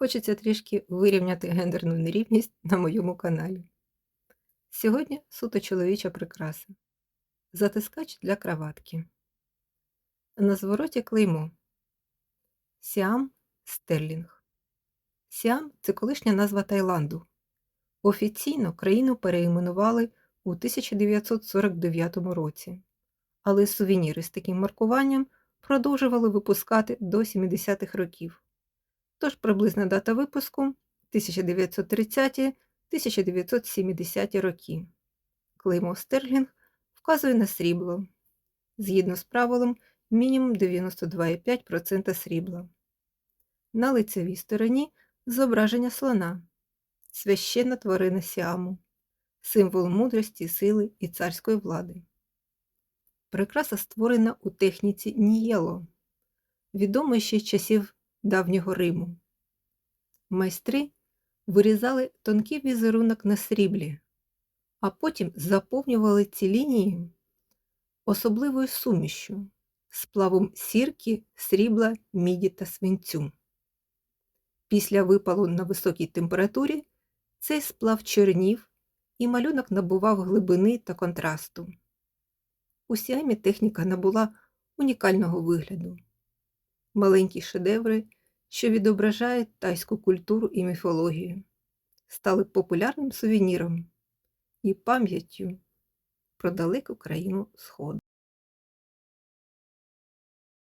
Хочеться трішки вирівняти гендерну нерівність на моєму каналі. Сьогодні суто чоловіча прикраса. Затискач для краватки. На звороті клеймо. Сіам Стерлінг. Сіам це колишня назва Таїланду. Офіційно країну переіменували у 1949 році, але сувеніри з таким маркуванням продовжували випускати до 70-х років. Тож приблизна дата випуску 1930-1970 роки. Клеймо Стерлінг вказує на срібло, згідно з правилом мінімум 92,5% срібла. На лицевій стороні зображення слона, священна тварина Сіаму, символ мудрості, сили і царської влади. Прикраса створена у техніці Нієло, відомої ще часів давнього Риму. Майстри вирізали тонкий візерунок на сріблі, а потім заповнювали ці лінії особливою сумішю сплавом сірки, срібла, міді та свинцю. Після випалу на високій температурі цей сплав чорнів і малюнок набував глибини та контрасту. У сіамі техніка набула унікального вигляду. Маленькі шедеври, що відображають тайську культуру і міфологію, стали популярним сувеніром і пам'яттю про далеку країну Сходу.